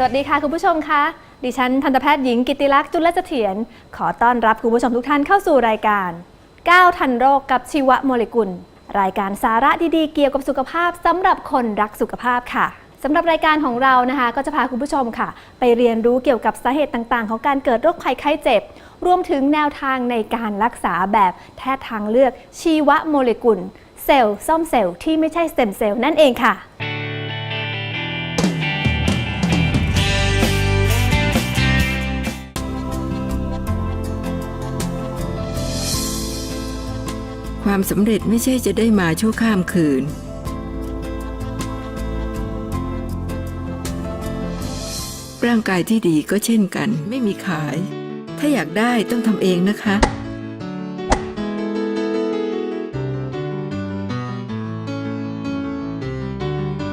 สวัสดีค่ะคุณผู้ชมคะดิฉันทันตแพทย์หญิงกิติลักษณ์จุลเสถียรขอต้อนรับคุณผู้ชมทุกท่านเข้าสู่รายการ 9 ทันโรคกับชีวโมเลกุล รายการสาระดีๆ เกี่ยวกับสุขภาพสำหรับคนรักสุขภาพค่ะสำหรับรายการของเรานะคะ ก็จะพาคุณผู้ชมค่ะ ไปเรียนรู้เกี่ยวกับสาเหตุต่างๆ ของการเกิดโรคภัยไข้เจ็บ รวมถึงแนวทางในการรักษาแบบแพทย์ทางเลือกชีวโมเลกุล เซลล์ซ่อมเซลล์ที่ไม่ใช่สเต็มเซลล์นั่นเองค่ะ ความสำเร็จไม่ใช่จะได้มาชั่วข้ามคืน ร่างกายที่ดีก็เช่นกัน ไม่มีขาย ถ้าอยากได้ต้องทำเองนะคะ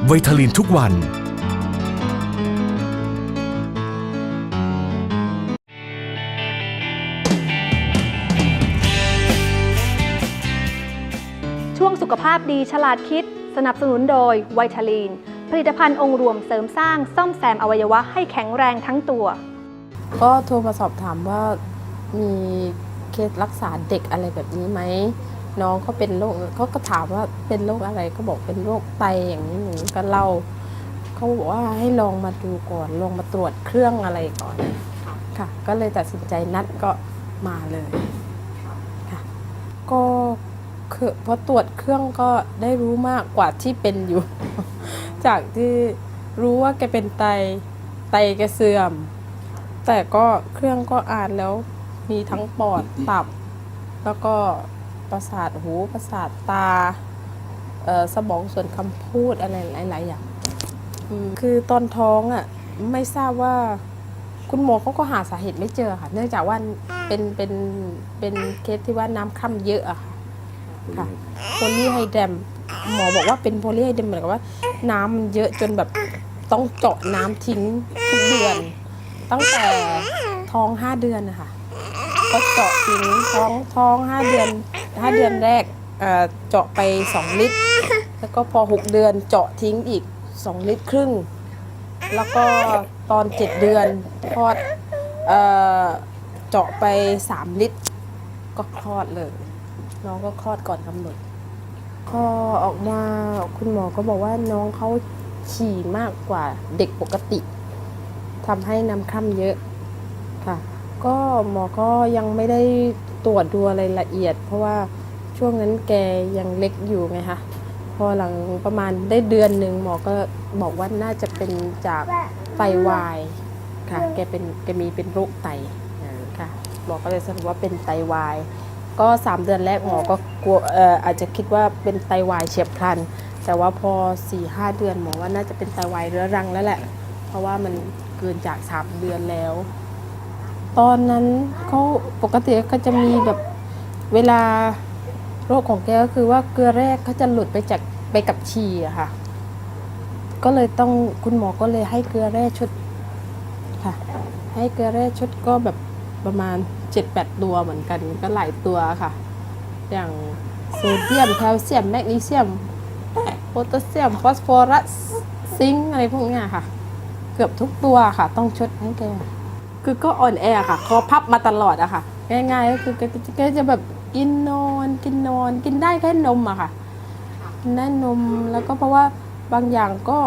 ไวทาลินทุกวัน ดีฉลาดคิด สนับสนุนโดยไวทาลีน ผลิตภัณฑ์องค์รวมเสริมสร้างซ่อมแซมอวัยวะให้แข็งแรงทั้งตัว ก็โทรมาสอบถามว่ามีเคสรักษาเด็กอะไรแบบนี้ไหมน้องเขาเป็นโรคเขาก็ถามว่าเป็นโรคอะไรก็บอกเป็นโรคไตอย่างนี้หนูก็เล่าเขาบอกว่าให้ลองมาดูก่อนลองมาตรวจเครื่องอะไรก่อนค่ะ ก็เลยตัดสินใจนัดก็มาเลยค่ะก็ คือพอตรวจเครื่องก็ได้รู้มากกว่าที่เป็นอยู่ จากที่รู้ว่าแกเป็นไตไตแกเสื่อม แต่ก็เครื่องก็อ่านแล้วมีทั้งปอดตับ แล้วก็ประสาทหูประสาทตาเอ่อสมองส่วนคำพูดอะไรหลาย ๆ อย่างคือตอนท้องอะไม่ทราบว่าคุณหมอเขาก็หาสาเหตุไม่เจอค่ะ เนื่องจากว่าเป็นเป็นเป็นเคสที่ว่าน้ำคร่ำเยอะอะค่ะ ค่ะโพลีไฮเดรมหมอบอกว่าเป็นโพลีไฮเดรมเหมือนกับว่า น้ำมันเยอะจนแบบต้องเจาะน้ำทิ้งทุกเดือน ตั้งแต่ท้องห้าเดือนนะคะก็เจาะทิ้งท้องท้องห้าเดือนห้าเดือนแรกเจาะไปสองลิตร แล้วก็พอหกเดือนเจาะทิ้งอีกสองลิตรครึ่ง แล้วก็ตอนเจ็ดเดือนคลอดเจาะไปสามลิตร ก็คลอดเลย น้องก็คลอดก่อนกำหนดพอออกมาคุณหมอก็บอกว่าน้องเขาฉี่มากกว่าเด็กปกติทำให้น้ำคร่ำเยอะค่ะ ก็หมอก็ยังไม่ได้ตรวจดูอะไรละเอียด เพราะว่าช่วงนั้นแกยังเล็กอยู่ไงคะพอหลังประมาณได้เดือนหนึ่งหมอก็บอกว่าน่าจะเป็นจากไตวายค่ะ แกเป็นแกมีเป็นโรคไตค่ะหมอก็เลยสรุปว่าเป็นไตวาย ก็สามเดือนแรกหมอก็กลัวเอ่ออาจจะคิดว่าเป็นไตวายเฉียบพลัน แต่ว่าพอ4ี่ห้าเดือนหมอว่าน่าจะเป็นไตวายเรื้อรังแล้วแหละ เพราะว่ามันเกินจาก 3 เดือนแล้ว ตอนนั้นเขาปกติก็จะมีแบบเวลาโรคของแกก็คือว่าเกลือแรกเขาจะหลุดไปจากไปกับฉี่อะค่ะ ก็เลยต้องคุณหมอก็เลยให้เกลือแร่ชุดค่ะ ให้เกลือแร่ชุดก็แบบประมาณ 7-8ตัวเหมือนกันก็หลายตัวค่ะ อย่างโซเดียมแคลเซียมแมกนีเซียมโพแทสเซียมฟอสฟอรัสซิงอะไรพวกนี้ค่ะ เกือบทุกตัวค่ะ ต้องชดให้แกคือก็อ่อนแอค่ะคอพับมาตลอดอะค่ะ ง่ายๆก็คือแกแกจะแบบกินนอนกินนอน กินได้แค่นมอะค่ะกินได้นมแล้วก็เพราะว่าบางอย่างก็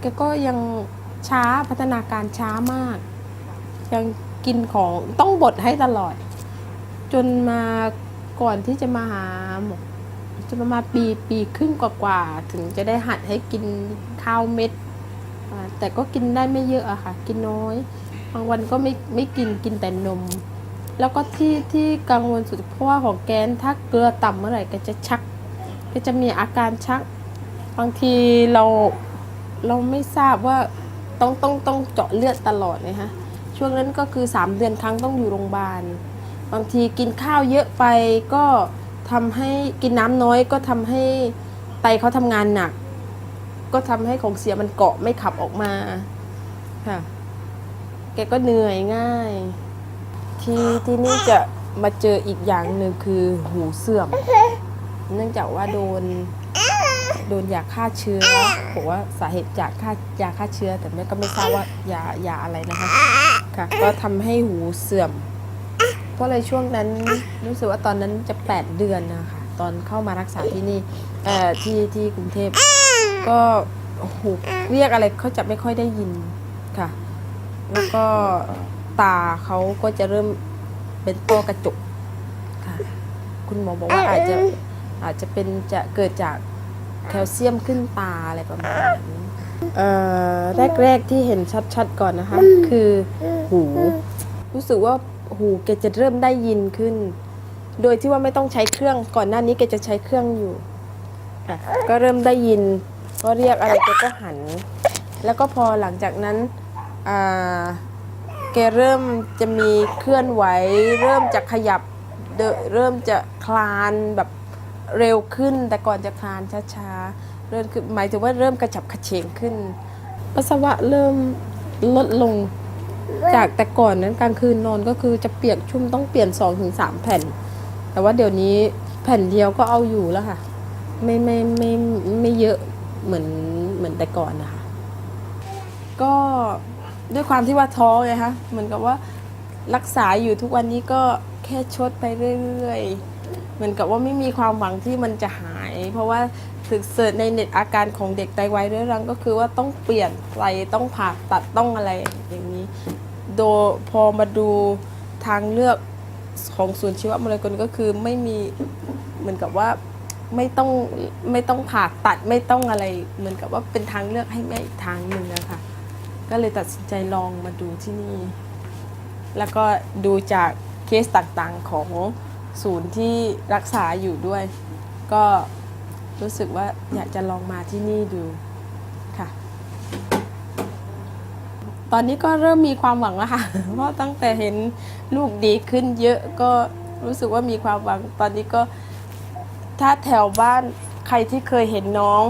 แกก็ยังช้าพัฒนาการช้ามาก ยัง กินของต้องบดให้ตลอด จนมาก่อนที่จะมาหาหมอจะประมาณปีปีครึ่งกว่าๆถึงจะได้หัดให้กินข้าวเม็ด แต่ก็กินได้ไม่เยอะอะค่ะ กินน้อยบางวันก็ไม่ไม่กินกินแต่นม แล้วก็ที่ที่กังวลสุดเพราะว่าของแกนถ้าเกลือต่ำเมื่อไหร่ก็จะชัก ก็จะมีอาการชัก บางทีเราเราไม่ทราบว่าต้องต้องต้องเจาะเลือดตลอดเนะคะ ช่วงนั้นก็คือ 3 เดือนครั้งต้องอยู่โรงพยาบาล บางทีกินข้าวเยอะไปก็ทำให้กินน้ำน้อยก็ทำให้ไตเขาทำงานหนัก ก็ทำให้ของเสียมันเกาะไม่ขับออกมาค่ะแกก็เหนื่อยง่าย ที่ที่นี่จะมาเจออีกอย่างหนึ่งคือหูเสื่อม เนื่องจากว่าโดน โดนยาฆ่าเชื้อบอกว่าสาเหตุจากฆ่ายาฆ่าเชื้อ แต่แม่ก็ไม่ทราบว่ายายาอะไรนะคะค่ะ ก็ทำให้หูเสื่อมเพราะเลยช่วงนั้นรู้สึกว่าตอนนั้นจะ 8 เดือนนะคะตอนเข้ามารักษาที่นี่เอ่อที่ที่กรุงเทพก็หูเรียกอะไรเขาจะไม่ค่อยได้ยินค่ะ แล้วก็ตาเขาก็จะเริ่มเป็นต้อกระจกค่ะ คุณหมอบอกว่าอาจจะอาจจะเป็นจะเกิดจาก แคลเซียมขึ้นตาอะไรประมาณนี้เอ่อแรกๆที่เห็นชัดๆก่อนนะคะ คือหู รู้สึกว่าหูแกจะเริ่มได้ยินขึ้น โดยที่ว่าไม่ต้องใช้เครื่องก่อนหน้านี้แกจะใช้เครื่องอยู่อะก็เริ่มได้ยินก็เรียกอะไรแกก็หัน แล้วก็พอหลังจากนั้นอ่าแกเริ่มจะมีเคลื่อนไหว เริ่มจะขยับเดนเริ่มจะคลานแบบ เร็วขึ้น แต่ก่อนจะคลานช้าๆเริ่มคือหมายถึงว่าเริ่มกระฉับกระเฉงขึ้นปัสสาวะเริ่มลดลงจากแต่ก่อนนั้นกลางคืนนอนก็คือจะเปียกชุ่มต้องเปลี่ยน2อถึงสแผ่น แต่ว่าเดี๋ยวนี้แผ่นเดียวก็เอาอยู่แล้วค่ะ ไม่ไม่ไม่ไม่เยอะเหมือนเหมือนแต่ก่อนนะคะก็ด้วยความที่ว่าท้อไงคะเหมือนกับว่ารักษาอยู่ทุกวันนี้ก็แค่ชดไปเรื่อยๆ เหมือนกับว่าไม่มีความหวังที่มันจะหาย เพราะว่าถึกเสิร์ชในเน็ตอาการของเด็กไตวายเรื้อรังก็คือว่าต้องเปลี่ยนไตต้องผ่าตัดต้องอะไรอย่างนี้ โดพอมาดูทางเลือกของศูนย์ชีวมลกลก็คือไม่มีเหมือนกับว่าไม่ต้องไม่ต้องผ่าตัดไม่ต้องอะไรเหมือนกับว่าเป็นทางเลือกให้แม่อีกทางหนึ่งนะคะก็เลยตัดสินใจลองมาดูที่นี่ แล้วก็ดูจากเคสต่างๆของ ศูนย์ที่รักษาอยู่ด้วย ก็รู้สึกว่าอยากจะลองมาที่นี่ดูค่ะ ตอนนี้ก็เริ่มมีความหวังแล้วค่ะ เพราะตั้งแต่เห็นลูกดีขึ้นเยอะก็รู้สึกว่ามีความหวัง ตอนนี้ก็ถ้าแถวบ้านใครที่เคยเห็นน้อง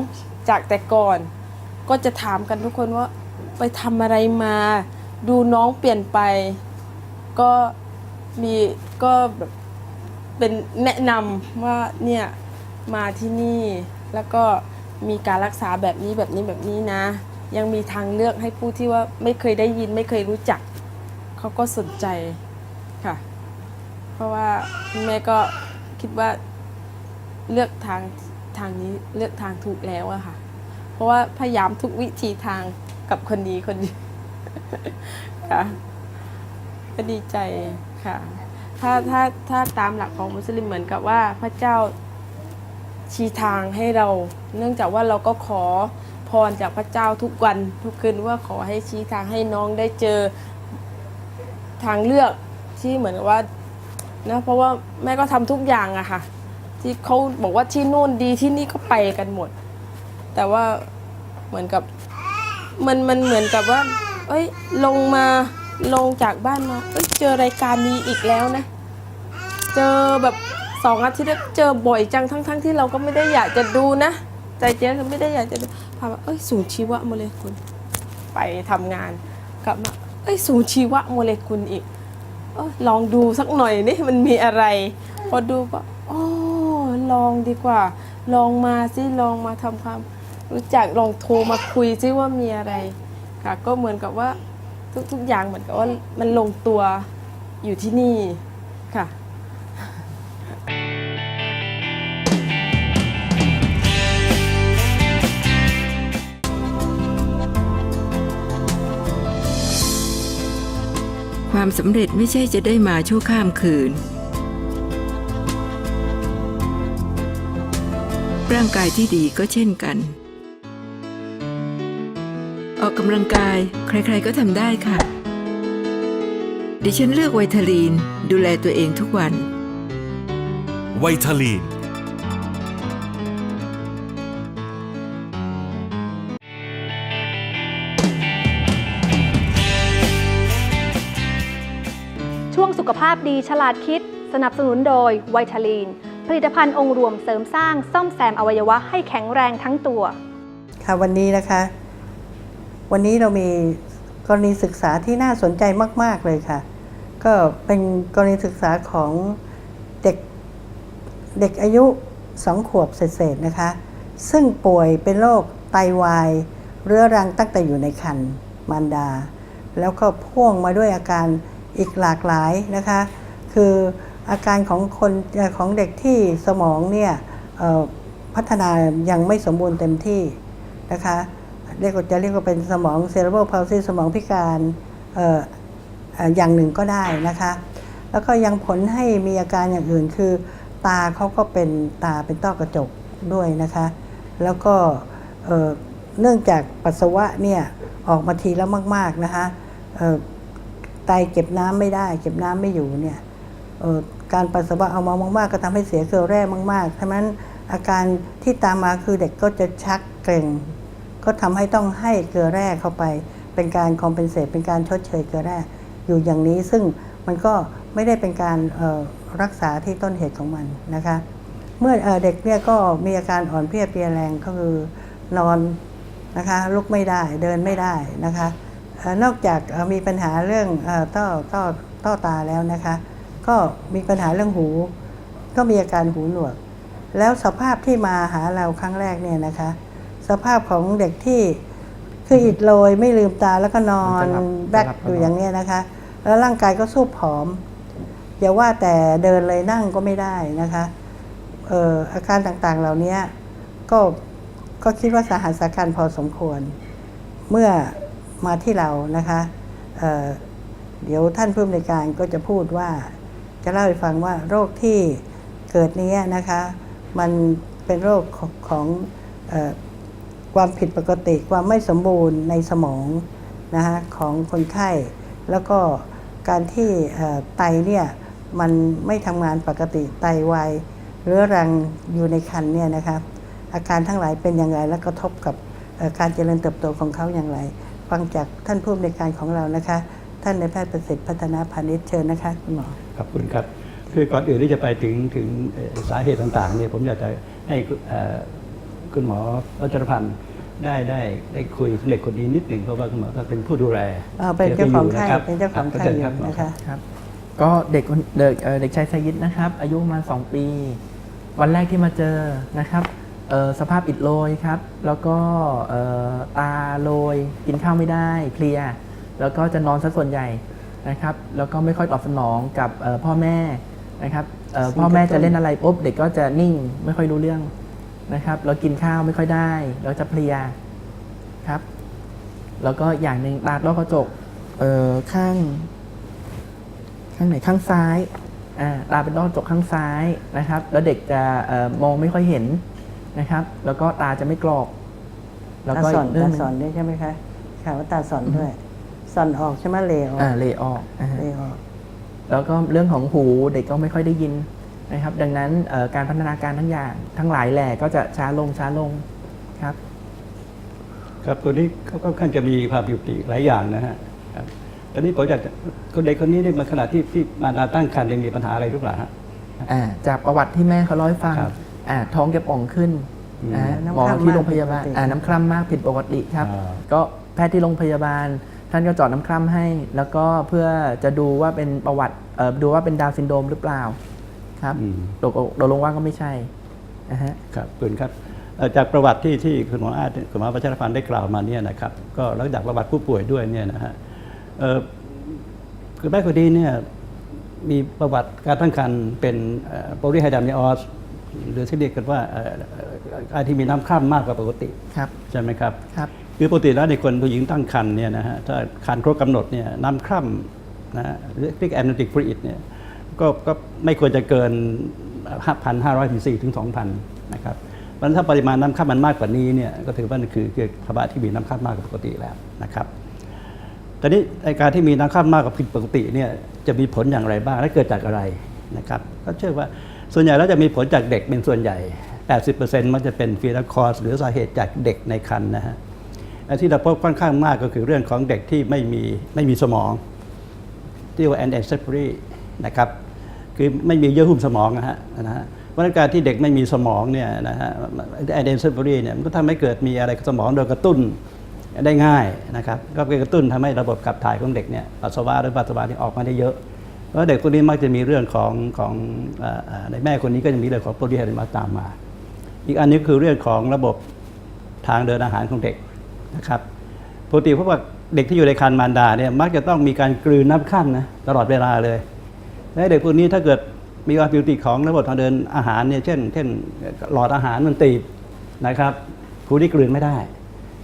จากแต่ก่อน ก็จะถามกันทุกคนว่าไปทำอะไรมา ดูน้องเปลี่ยนไป ก็มีก็แบบ เป็นแนะนำว่าเนี่ยมาที่นี่แล้วก็มีการรักษาแบบนี้แบบนี้แบบนี้นะ ยังมีทางเลือกให้ผู้ที่ว่าไม่เคยได้ยินไม่เคยรู้จัก เขาก็สนใจค่ะ เพราะว่าแม่ก็คิดว่าเลือกทางทางนี้เลือกทางถูกแล้วอะค่ะ เพราะว่าพยายามทุกวิธีทางกับคนนี้คนนี้ค่ะก็ดีใจค่ะ ถ้าถ้าถ้าตามหลักของมุสลิมเหมือนกับว่าพระเจ้าชี้ทางให้เรา เนื่องจากว่าเราก็ขอพรจากพระเจ้าทุกวันทุกคืนว่าขอให้ชี้ทางให้น้องได้เจอทางเลือกที่เหมือนกับว่านะเพราะว่าแม่ก็ทำทุกอย่างอะค่ะ ที่เขาบอกว่าที่นู่นดีที่นี่ก็ไปกันหมด แต่ว่าเหมือนกับมันมันเหมือนกับว่า เอ้ยลงมา ลงจากบ้านมาเอ้ยเจอรายการนี้อีกแล้วนะ เจอแบบสองอาทิตย์เจอบ่อยจังทั้งๆที่เราก็ไม่ได้อยากจะดูนะใจเจ๊ก็ไม่ได้อยากจะดูพาว่าเอ้ยศูนย์ชีวะโมเลกุลไปทำงานกลับมาเอ้ยศูนย์ชีวะโมเลกุลอีกเอ้ยลองดูสักหน่อยนี่มันมีอะไร พอดูก็อ๋อลองดีกว่า ลองมาสิลองมาทำความ รู้จักลองโทรมาคุยซิว่ามีอะไรค่ะ ก็เหมือนกับว่า ทุกๆอย่างเหมือนกับว่ามันลงตัวอยู่ที่นี่ค่ะความสำเร็จไม่ใช่จะได้มาชั่วข้ามคืน ร่างกายที่ดีก็เช่นกัน ออกกำลังกาย ใครๆก็ทำได้ค่ะ ดิฉันเลือกไวทาลีน ดูแลตัวเองทุกวัน ไวทาลีน ช่วงสุขภาพดีฉลาดคิด สนับสนุนโดยไวทาลีน ผลิตภัณฑ์องค์รวมเสริมสร้างซ่อมแซมอวัยวะให้แข็งแรงทั้งตัว ค่ะวันนี้นะคะ วันนี้เรามีกรณีศึกษาที่น่าสนใจมาก ๆ เลยค่ะ ก็เป็นกรณีศึกษาของเด็กเด็กอายุสองขวบเศษๆนะคะ ซึ่งป่วยเป็นโรคไตวาย เรื้อรังตั้งแต่อยู่ในครรภ์มารดา แล้วก็พ่วงมาด้วยอาการอีกหลากหลายนะคะ คืออาการของคนของเด็กที่สมองเนี่ยพัฒนายังไม่สมบูรณ์เต็มที่นะคะ เรียกจะเรียกว่าเป็นสมองเซ r ร b r a l palsy สมองพิการอย่างหนึ่งก็ได้นะคะ แล้วก็ยังผลให้มีอาการอย่างอื่นคือ ตาเขาก็เป็นตาเป็นต้อกระจกด้วยนะคะ แล้วก็เนื่องจากปัสสาวะเนี่ยออกมาทีแล้วมาก ๆนะคะไตเก็บน้ำไม่ได้ เก็บน้ำไม่อยู่เนี่ยการปัสสาวะเอามามาก ๆ ก็ทำให้เสียเกลือแร่มากๆฉะนั้นอาการที่ตามมาคือเด็กก็จะชักเกร็ง ก็ทำให้ต้องให้เกลือแร่เข้าไป เป็นการคอมเพนเซตเป็นการชดเชยเกลือแร่อยู่อย่างนี้ซึ่งมันก็ไม่ได้เป็นการรักษาที่ต้นเหตุของมันนะคะ เมื่อเอเด็กเนี่ยก็มีอาการอ่อนเพลียเพลียแรงก็คือนอนนะคะลุกไม่ได้เดินไม่ได้นะคะอนอกจากมีปัญหาเรื่องต้อต้อต้อตาแล้วนะคะ ก็มีปัญหาเรื่องหู ก็มีอาการหูหนวก แล้วสภาพที่มาหาเราครั้งแรกเนี่ยนะคะ สภาพของเด็กที่คืออิดโรยไม่ลืมตาแล้วก็นอนจะหลับแบ็คจะหลับอยู่อย่างเนี้ยนะคะ แล้วร่างกายก็สู้ผอมอย่าว่าแต่เดินเลยนั่งก็ไม่ได้นะคะเอ่ออาการต่างๆเหล่านี้ก็ก็คิดว่าสาหัสสาการพอสมควร เมื่อมาที่เรานะคะเอ่อเดี๋ยวท่านผู้อำนวยการก็จะพูดว่า จะเล่าให้ฟังว่าโรคที่เกิดนี้นะคะ มันเป็นโรคของของเออ ความผิดปกติความไม่สมบูรณ์ในสมองนะคะของคนไข้ แล้วก็การที่ไตเนี่ยมันไม่ทำงานปกติไตวายเรื้อรังอยู่ในคันเนี่ยนะคะอาการทั้งหลายเป็นอย่างไร และกระทบกับการเจริญเติบโตของเขาอย่างไร ฟังจากท่านผู้อำนวยการของเรานะคะ ท่านในแพทย์ประสิทธิ์พัฒนาพาณิชย์เชิญนะคะคุณหมอขอบคุณครับ คือก่อนอื่นที่จะไปถึงถึงสาเหตุต่างๆเนี่ยผมอยากจะให้ คุณหมอรัชรพันธ์ได้ได้ได้คุยกับเด็กคนนี้นิดหนึ่งเพราะว่าคุณหมอก็เป็นผู้ดูแลอ่าเป็นเจ้าของไข้ดี๋ยวเป็นเจ้าของไข้รับอยู่เชิญรับนะคะครับก็เด็กคนเด็กเอ่อเด็กชายสยิดนะครับ อายุประมาณ2ปี วันแรกที่มาเจอนะครับเอ่อสภาพอิดโรยครับ แล้วก็เอ่อตาโรยกินข้าวไม่ได้เพลีย แล้วก็จะนอนซะส่วนใหญ่นะครับ แล้วก็ไม่ค่อยตอบสนองกับเอ่อพ่อแม่นะครับเอ่อสิ่งพ่อแม่กระตุ้นจะเล่นอะไรปุ๊บเด็กก็จะนิ่งไม่ค่อยรู้เรื่อง นะครับแล้วกินข้าวไม่ค่อยได้แล้วจะเพลียครับ แล้วก็อย่างหนึ่งตาต้อกระจกเอ่อข้าง ข้างไหนข้างซ้ายอ่าตาเป็นต้อกระจกข้างซ้ายนะครับ แล้วเด็กจะเอ่อมองไม่ค่อยเห็นนะครับ แล้วก็ตาจะไม่กรอกแล้วตาก็สอนอีกเรื่อตางหนึ่สอนงด้วยใช่ไหมคะค่ะว่าตาสอนด้วย สอนออกใช่ไหมเลออกอ่าเลออกอ่าฮะเลออก แล้วก็เรื่องของหูเด็กก็ไม่ค่อยได้ยิน นะครับดังนั้นเอ่อการพัฒนาการทั้งอย่างทั้งหลายแหล่ก็จะช้าลงช้าลงครับ ครับตัวนี้เขาก็ค่อนข้างจะมีความผิดปกติหลายอย่างนะฮะครับตอนนี้ผมอยากจะคนเด็กคนนี้เนี่ยมาขณะที่ที่มารดาตั้งครรภ์ยังมีปัญหาอะไรหรือเปล่าฮะอ่าจากประวัติที่แม่เขาเล่าให้ฟังครับอ่าท้องแกป่องขึ้นอืมอ่าน้ำหมอคร่ำที่โรงพยาบาลมากผิดปกติอ่าน้ำคร่ำมากผิดปกติครับอ่าก็แพทย์ที่โรงพยาบาล ท่านก็เจอดน้ำคร่ำให้ แล้วก็เพื่อจะดูว่าเป็นประวัติเอ่อดูว่าเป็นดาวน์ซินโดรมหรือเปล่า ครับอืมตกตกลงว่าก็ไม่ใช่นะฮะครับขอบคุณครับเอ่อจากประวัติที่ที่คุณหมออาจคุณหมอประชาพันธ์ได้กล่าวมาเนี่ยนะครับก็แล้วจากประวัติผู้ป่วยด้วยเนี่ยนะฮะเอ่อคือแม่คนนี้เนี่ยมีประวัติการตั้งครรภ์เป็นโพลีไฮดามเนออสหรือที่เรียกกันว่าเอ่อเอ่อการที่มีน้ำคร่ำมากกว่าปกติครับใช่ไหมครับครับคือปกติแล้วในคนผู้หญิงตั้งครรภ์เนี่ยนะฮะถ้าครรภ์ครบกำหนดเนี่ยน้ำคร่ำนะฮะหรือเรียกแอนติกฟรีดเนี่ย ก็ก็ไม่ควรจะเกิน5,500ถึง4ถึง 2,000 นะครับเพราะฉะนั้นถ้าปริมาณน้ำคร่ำมันมากกว่านี้เนี่ยก็ถือว่านั่นคือคือภาวะที่มีน้ำคร่ำมากกว่าปกติแล้วนะครับตอนนี้ไอ้การที่มีน้ำคร่ำมากกว่าผิดปกติเนี่ยจะมีผลอย่างไรบ้างและเกิดจากอะไรนะครับก็เชื่อว่าส่วนใหญ่แล้วจะมีผลจากเด็กเป็นส่วนใหญ่ 80%มันจะเป็นฟีรัคอสหรือสาเหตุจากเด็กในครรภ์นะฮะอันที่เราพบค่อนข้างมากก็คือเรื่องของเด็กที่ไม่มีไม่มีสมองที่เรียกว่า anencephaly นะครับ คือไม่มีเยื่อหุ้มสมองนะฮะนะฮะเพราะฉะนั้นการที่เด็กไม่มีสมองเนี่ยนะฮะ anencephaly เนี่ยมันก็ทำให้เกิดมีอะไรสมองโดยกระตุ้นได้ง่ายนะครับก็ไปกระตุ้นทำให้ระบบขับถ่ายของเด็กเนี่ยปัสสาวะหรือปัสสาวะที่ออกมาได้เยอะเพราะเด็กคนนี้มักจะมีเรื่องของของอในแม่คนนี้ก็จะมีเรื่องของโปรตีนมาตามมา อีกอันนี้คือเรื่องของระบบทางเดินอาหารของเด็กนะครับปกติเพราะว่าเด็กที่อยู่ในครรภ์มารดาเนี่ยมักจะต้องมีการกลืนน้ำข้ามนะตลอดเวลาเลย และเด็กพวกนี้ถ้าเกิดมีความผิดปกติของระบบทางเดินอาหารเนี่ยเช่นเช่นหลอดอาหารมันตีบนะครับครูนี่กลืนไม่ได้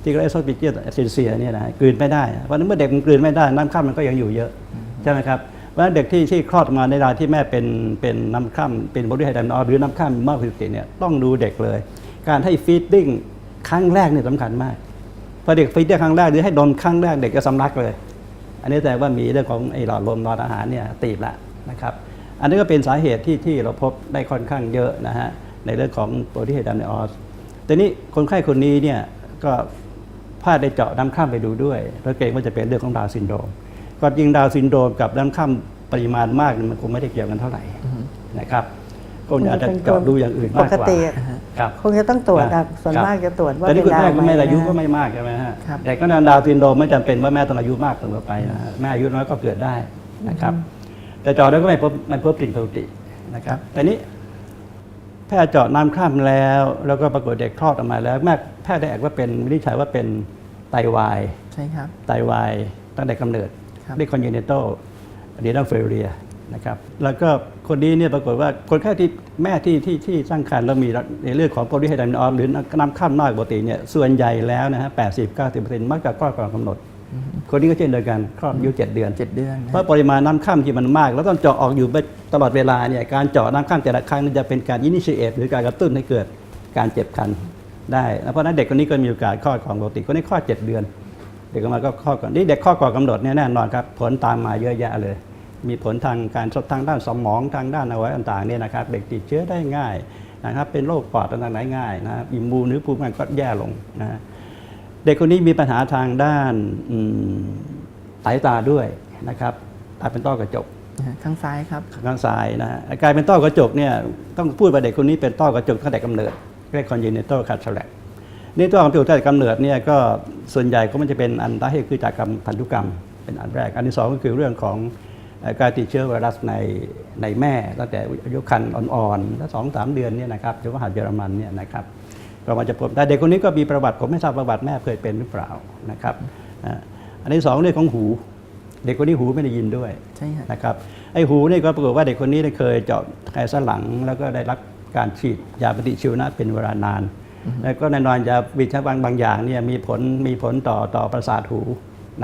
ที่เรียกโซปิเจียเซนเซียเนี่ยนะกลืนไม่ได้เพราะนั้นเมื่อเด็กมันกลืนไม่ได้น้ำข้ามมันก็ยังอยู่เยอะใช่ไหมครับเพราะนั้นเด็กที่ที่คลอดมาในเวลาที่แม่เป็นเป็นน้ำข้ามเป็นบริไฮดันอหรือน้ำข้ามมากผิดปกติเนี่ยต้องดูเด็กเลย การให้ฟีดดิ้งครั้งแรกเนี่ยสำคัญมากพอเด็กฟีดได้ครั้งแรกหรือให้ดมครั้งแรกเด็กจะสำลักเลย อันนี้แต่ว่ามีเรื่องของไอ้หลอดลมหลอดอาหารเนี่ยตีบละ นะครับอันนี้ก็เป็นสาเหตุที่ที่เราพบได้ค่อนข้างเยอะนะฮะในเรื่องของโปรตีนดันไอออสแต่นี้คนไข้คนนี้เนี่ยก็พลาดได้เจาะน้ำข้ามไปดูด้วยแล้วเกรงว่าจะเป็นเรื่องของดาวน์ซินโดรมความจริงดาวน์ซินโดรมกับน้ำข้ามปริมาณมากเนี่ยมันคงไม่ได้เกี่ยวกันเท่าไหร่นะครับก็อาจจะเจาะดูอย่างอื่นปมากกกว่าติครับคงจะต้องตรวจครัอะบส่วนครับมากจะตรวจว่าแต่นี่เป็คุนณดาวแม่ก็ไหมไม่อายุนะก็ไม่มากใช่ไหมฮะครับแต่ก็ดาวน์ซินโดรมไม่จำเป็นว่าแม่ต้องอายุมากเสมอไปนะฮะแม่อายุน้อยก็เกิดได้นะครับ แต่เจาะแล้วก็ไม่พบไม่พบสิ่งผิดปกตินะครับแต่นี้แพทย์เจาะน้ำคร่ำแล้ว แล้วก็ปรากฏเด็กคลอดออกมาแล้วแม่แพทย์ได้แอกว่าเป็นวินิจฉัยว่าเป็นไตวายใช่ครับไตวายตั้งแต่กำเนิดครับเรียก congenital renal failure นะครับแล้วก็คนนี้เนี่ยปรากฏว่าคนไข้ที่แม่ที่ที่ที่ตั้งครรภ์แล้วมีในเรื่องของโพลีไฮดรามออฟหรือน้ำข้ามน้อยกว่าปกติเนี่ยส่วนใหญ่แล้วนะฮะ80-90%มักจะคลอดก่อนกำหนด คนนี้ก็เช่นเดียวกันคลอดอายุ7เดือนเจ็ดเดือนนะเพราะปริมาณน้ำข้ามที่มันมาก แล้วต้องเจาะออกอยู่ตลอดเวลาเนี่ยการเจาะน้ำข้ามแต่ละครั้งนี่จะเป็นการอินิชิเอตหรือการกระตุ้นให้เกิดการเจ็บคันได้แล้วเพราะฉะนั้นเด็กคนนี้ก็มีโอกาสคลอดก่อนปกติคนนี้คลอดเจ็ดเดือน เด็กออกมาก็คลอดก่อนนี่เด็กคลอดก่อนกำหนดเนี่ยแน่นอนครับผลตามมาเยอะแยะเลย มีผลทางการทางด้านสมองทางด้านอวัยวะต่างๆเนี่ยนะครับเด็กติดเชื้อได้ง่ายนะครับเป็นโรคปอดต่างๆได้ง่ายนะครับอิมมูนหรือภูมิคุ้มกันก็แย่ลงนะฮะ เด็กคนนี้มีปัญหาทางด้านอืมสายตาด้วยนะครับตาเป็นต้อกระจกนะฮะข้างซ้ายครับข้างซ้ายนะฮะกลายเป็นต้อกระจกเนี่ยต้องพูดว่าเด็กคนนี้เป็นต้อกระจกตั้งแต่กำเนิดเรียก congenital cataract นี่ต้อกระจกตั้งแต่กำเนิดเนี่ยก็ส่วนใหญ่ก็มันจะเป็นอันสาเหตุคือจากกรรมพันธุกรรม เป็นอันแรก อันที่สองก็คือเรื่องของเอ่อการติดเชื้อไวรัสในในแม่ตั้งแต่อายุครรภ์อ่อนๆแล้วสองสามเดือนเนี่ยนะครับหรือว่าหัดเยอรมันเนี่ยนะครับ ก็มาจะพบแต่เด็กคนนี้ก็มีประวัติผมไม่ทราบประวัติแม่เคยเป็นหรือเปล่านะครับอ่าอันที่สองเรื่องของหู เด็กคนนี้หูไม่ได้ยินด้วยใช่ฮะนะครับไอ้หูนี่ก็ปรากฏว่าเด็กคนนี้ได้เคยเจาะไขสันหลัง แล้วก็ได้รับการฉีดยาปฏิชีวนะเป็นเวลานาน แล้วก็แน่นอนยาวิชาบางบางอย่างเนี่ยมีผลมีผลต่อต่อประสาทหู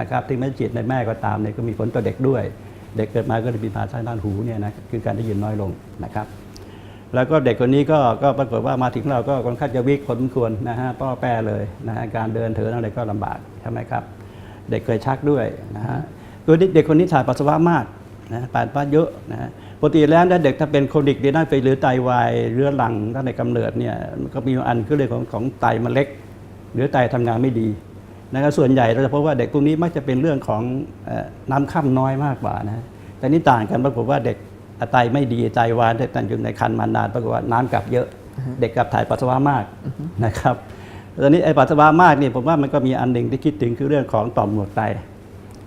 นะครับถึงแม้ฉีดในแม่ก็ตามเนี่ยก็มีผลต่อเด็กด้วย เด็กเกิดมาก็จะมีปัญหาทางด้านหูเนี่ยนะคือการได้ยินน้อยลงนะครับ แล้วก็เด็กคนนี้ก็ก็ปรากฏว่ามาถึงเราก็ค่อนข้างจะวิกพอสมควรนะฮะป้อแป้เลยนะฮะการเดินเถินอะไรก็ลำบากใช่ไหมครับ เด็กเคยชักด้วยนะฮะตัวนี้เด็กคนนี้ถ่ายปัสสาวะมากนะปัสสาวะเยอะนะปกติแล้วถ้เด็กถ้าเป็นโครนิกเดน่าเฟหรือไตวายเรื้อรังตั้งแต่กำเนิดเนี่ยก็มีอันคือเรื่องของของไตมันเล็ก หรือไตทำงานไม่ดีนะครับส่วนใหญ่เราจะพบว่าเด็กพวกนี้มักจะเป็นเรื่องของน้ำค่ำน้อยมากกว่านะแต่นี่ต่างกันปรากฏว่าเด็ก ไตไม่ดีไตวายแต่อยู่ในคันมานานปรากฏว่าน้ำกลับเยอะ เด็กกลับถ่ายปัสสาวะมากนะครับตอนนี้ไอ้ปัสสาวะมากนี่ผมว่ามันก็มีอันหนึ่งที่คิดถึงคือเรื่องของต่อมหมวกไต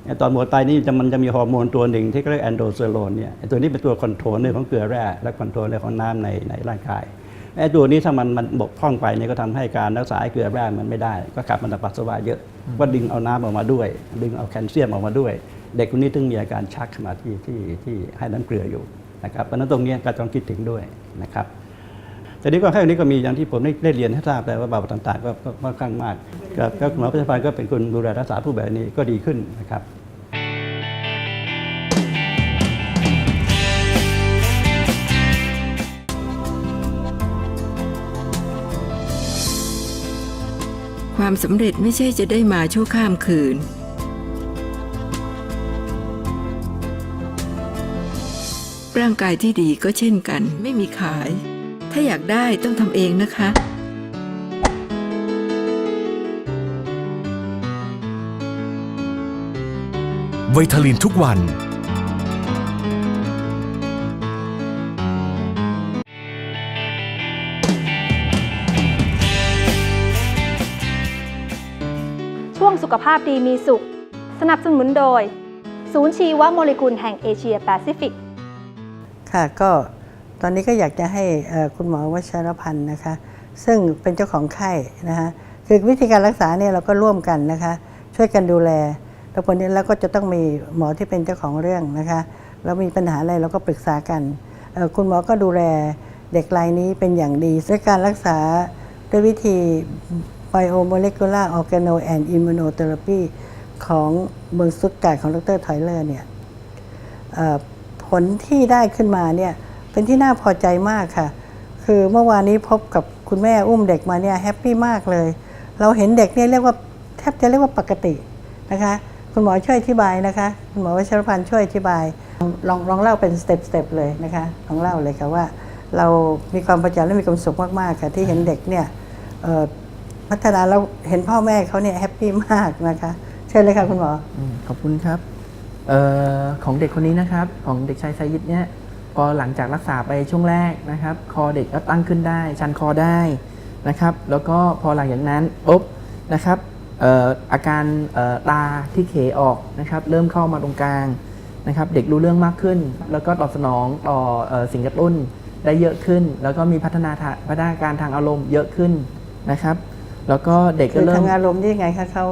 ไอ้ต่อมหมวกไตนี่จะมันจะมีฮอร์โมนตัวหนึ่งที่เรียกแอนโดสเตอโรนเนี่ยไอ้ตัวนี้เป็นตัวคอนโทรลเรื่องของเกลือแร่และคอนโทรลเรื่องของน้ำในในร่างกายไอ้ตัวนี้ถ้ามันมันบกพร่องไปเนี่ยก็ทำให้การรักษาไอ้เกลือแร่มันไม่ได้ ก็ขับมันจากปัสสาวะเยอะ ก็ดึงเอาน้ำออกมาด้วย ดึงเอาแคลเซียมออกมาด้วย เด็กคนนี้ถึงมีอาการชักขึ้นมาที่ที่ที่ให้น้ำเกลืออยู่นะครับเพราะนั้นตรงนี้ก็ต้องคิดถึงด้วยนะครับแต่นี้ก็แค่นี้ก็มีอย่างที่ผมได้เรียนให้ทราบแล้วว่าบาปต่างๆ ก็ก็ค่อนข้างมากก็ก็หมอพยาบาลก็เป็นคนดูแลรักษาผู้แบบนี้ก็ดีขึ้นนะครับความสำเร็จไม่ใช่จะได้มาชั่วข้ามคืน ร่างกายที่ดีก็เช่นกัน ไม่มีขาย ถ้าอยากได้ต้องทำเองนะคะ ไวทาลินทุกวัน ช่วงสุขภาพดีมีสุข สนับสนุนโดย ศูนย์ชีวโมเลกุลแห่งเอเชียแปซิฟิก ค่ะก็ตอนนี้ก็อยากจะให้คุณหมอวชรพันธ์นะคะ ซึ่งเป็นเจ้าของไข้นะคะคือวิธีการรักษาเนี่ยเราก็ร่วมกันนะคะ ช่วยกันดูแลแล้วคนนี้แล้วก็จะต้องมีหมอที่เป็นเจ้าของเรื่องนะคะแล้วมีปัญหาอะไรเราก็ปรึกษากันคุณหมอก็ดูแลเด็กรายนี้เป็นอย่างดีด้วยการรักษาด้วยวิธี biomolecular organo and immunotherapy ของเมืองสตุตการ์ดของดรทอยเลอร์เนี่ย ผลที่ได้ขึ้นมาเนี่ยเป็นที่น่าพอใจมากค่ะ คือเมื่อวานนี้พบกับคุณแม่อุ้มเด็กมาเนี่ยแฮปปี้มากเลย เราเห็นเด็กเนี่ยเรียกว่าแทบจะเรียกว่าปกตินะคะคุณหมอช่วยอธิบายนะคะคุณหมอวชรพันธ์ช่วยอธิบายลองลองเล่าเป็นสเต็ปสเต็ปเลยนะคะลองเล่าเลยค่ะว่า เรามีความประจักษ์และมีความสุขมากๆค่ะที่เห็นเด็กเนี่ยพัฒนาแล้วเห็นพ่อแม่เขาเนี่ยแฮปปี้มากนะคะ เชิญเลยค่ะคุณหมอขอบคุณครับ ออของเด็กคนนี้นะครับ ของเด็กชายไซยิดเนี่ยพอหลังจากรักษาไปช่วงแรกนะครับ คอเด็กก็ตั้งขึ้นได้ ชันคอได้นะครับ แล้วก็พอหลังจากนั้นปุ๊บนะครับเอ่ออาการเอ่อตาที่เขออกนะครับ เริ่มเข้ามาตรงกลางนะครับ เด็กรู้เรื่องมากขึ้น แล้วก็ตอบสนองต่อเอ่อสิ่งกระตุ้นได้เยอะขึ้น แล้วก็มีพัฒนาทางพัฒนาการทางอารมณ์เยอะขึ้นนะครับ แล้วก็เด็กคืก็อเริ่ทามงอารมณ์ที่ไงคะเขา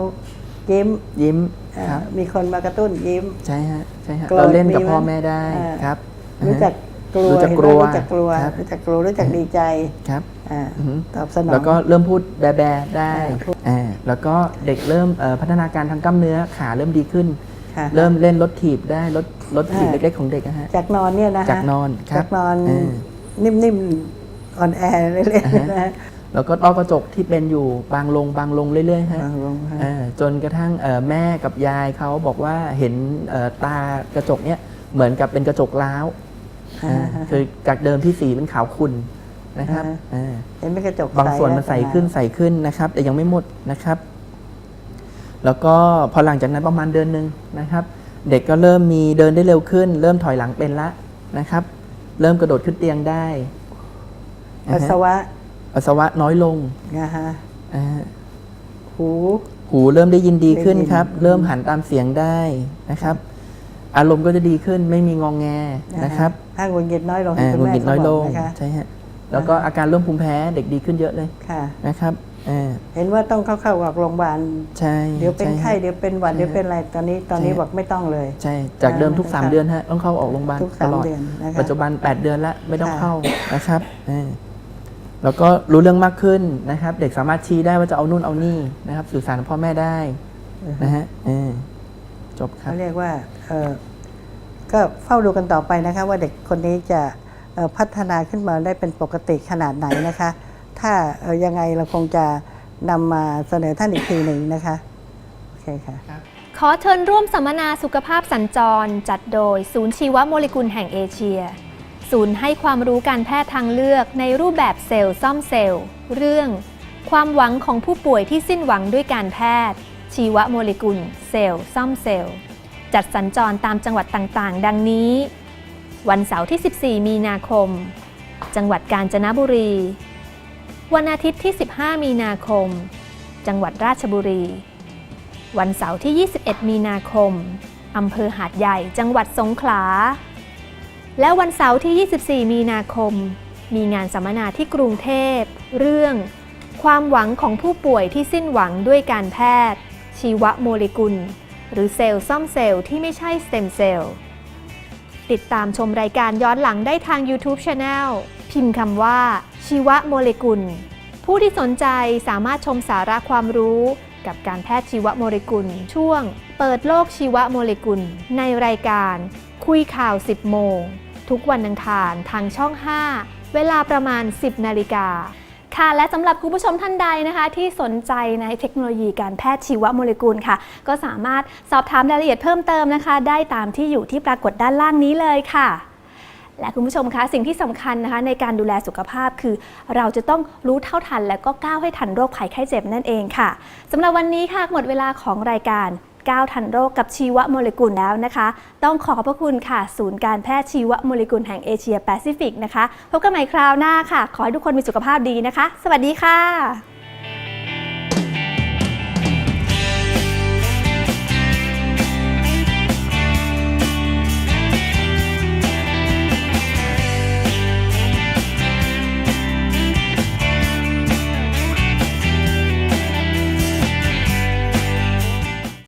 ยิ้มยิ้มอ่า ครับ มีคนมากระตุ้นยิ้ม ใช่ฮะใช่ฮะโกรธเราเล่นกับมีไหมพ่อแม่ได้อ่า ครับรู้จักกลัวรู้จักเห็นกลัวไหมรู้จักกลัว ครับรู้จักกลัวรู้จักดีใจครับ อ่าอือหือตอบสนอง แล้วก็เริ่มพูดแบแบได้อ่าพูด อ่าแล้วก็เด็กเริ่มเอ่อพัฒนาการทางกล้ามเนื้อขาเริ่มดีขึ้น ค่ะ เริ่มเล่นรถถีบได้รถรถถีบอ่า เล็กๆของเด็กนะฮะ จากนอนเนี่ยนะฮะจากนอนครับจากนอนอ่านิ่มๆอ่อนแอเล่นๆนะฮะ แล้วก็ต้อกระจกที่เป็นอยู่บางลงบางลงเรื่อยๆฮะบางลงฮะ อ่าจนกระทั่งเอ่อแม่กับยายเขาบอกว่าเห็นเอ่อตากระจกเนี้ยเหมือนกับเป็นกระจกล้าวอ่าคือจากเดิมที่สีเป็นขาวขุ่นนะครับอ่าเห็นไหม่กระจกบางส่วนมันใสขึ้นใสขึ้นนะครับ แต่ยังไม่หมดนะครับ แล้วก็พอหลังจากนั้นประมาณเดือนหนึ่งนะครับ เด็กก็เริ่มมีเดินได้เร็วขึ้น เริ่มถอยหลังเป็นละนะครับ เริ่มกระโดดขึ้นเตียงได้ปัสสาวะ ปัสสาวะน้อยลงนะฮะอ่าหูหูเริ่มได้ยินดีขึ้นได้ยินครับ เริ่มหันตามเสียงได้นะครับ อารมณ์ก็จะดีขึ้นไม่มีงองแงนะครับถ้าหงุดหงิดน้อยลงอ่าคุณหงุดแม่หงิดน้อยลงเขาบอกนะคะใช่ฮะแล้วก็อาการเริ่มภูมิแพ้เด็กดีขึ้นเยอะเลยค่ะนะครับอ่าเห็นว่าต้องเข้าเข้าออกโรงพยาบาลใช่เดี๋ยวเป็นใช่ฮะไข้เดี๋ยวเป็นหวัดใช่เดี๋ยวเป็นอะไรตอนนี้ตอนนี้ใช่บอกไม่ต้องเลย ใช่ จากเดิมทุกอ่า3เดือนฮะต้องเข้าออกโรงพยาบาลทุกตสามลอดเดือนนะคะปัจจุบัน 8 เดือนแล้วไม่ต้องค่ะเข้านะครับอ่า แล้วก็รู้เรื่องมากขึ้นนะครับ เด็กสามารถชี้ได้ว่าจะเอานู่นเอานี่นะครับ สื่อสารกับพ่อแม่ได้นะฮะอ่าจบครับ เขาเรียกว่าเอ่อก็เฝ้าดูกันต่อไปนะคะ ว่าเด็กคนนี้จะเอ่อพัฒนาขึ้นมาได้เป็นปกติขนาดไหนนะคะ ถ้าเอ่อยังไงเราคงจะนำมาเสนอท่านอีกทีหนึ่งนะคะโอเคค่ะ ขอเชิญร่วมสัมมนาสุขภาพสัญจร จัดโดย ศูนย์ชีวโมเลกุลแห่งเอเชีย ศูนย์ให้ความรู้การแพทย์ทางเลือกในรูปแบบเซลล์ซ่อมเซลล์ เรื่อง ความหวังของผู้ป่วยที่สิ้นหวังด้วยการแพทย์ ชีวโมเลกุล เซลล์ซ่อมเซลล์ จัดสัญจรตามจังหวัดต่างๆ ดังนี้ วันเสาร์ที่ 14 มีนาคม จังหวัดกาญจนบุรี วันอาทิตย์ที่ 15 มีนาคม จังหวัดราชบุรี วันเสาร์ที่ 21 มีนาคมอำเภอหาดใหญ่ จังหวัดสงขลา และวันเสาร์ที่ 24 มีนาคม มีงานสัมมนาที่กรุงเทพ เรื่อง ความหวังของผู้ป่วยที่สิ้นหวังด้วยการแพทย์ ชีวโมเลกุล หรือเซลล์ซ่อมเซลล์ที่ไม่ใช่สเต็มเซลล์ติดตามชมรายการย้อนหลังได้ทาง YouTube Channel พิมพ์คำว่า ชีวโมเลกุล ผู้ที่สนใจสามารถชมสาระความรู้กับการแพทย์ชีวโมเลกุล ช่วง เปิดโลกชีวโมเลกุล ในรายการคุยข่าว 10 โมง ทุกวันอังคารทางช่อง 5 เวลาประมาณ 10 นาฬิกาค่ะและสำหรับคุณผู้ชมท่านใดนะคะ ที่สนใจในเทคโนโลยีการแพทย์ชีวโมเลกุลค่ะ ก็สามารถสอบถามรายละเอียดเพิ่มเติมนะคะ ได้ตามที่อยู่ที่ปรากฏด้านล่างนี้เลยค่ะ และคุณผู้ชมคะสิ่งที่สำคัญนะคะ ในการดูแลสุขภาพคือ เราจะต้องรู้เท่าทัน และก็ก้าวให้ทันโรคภัยไข้เจ็บนั่นเองค่ะสำหรับวันนี้ค่ะหมดเวลาของรายการ ก้าวทันโรคกับชีวโมเลกุลแล้วนะคะ ต้องขอพระคุณค่ะ ศูนย์การแพทย์ชีวโมเลกุลแห่งเอเชียแปซิฟิกนะคะ พบกันใหม่คราวหน้าค่ะ ขอให้ทุกคนมีสุขภาพดีนะคะ สวัสดีค่ะ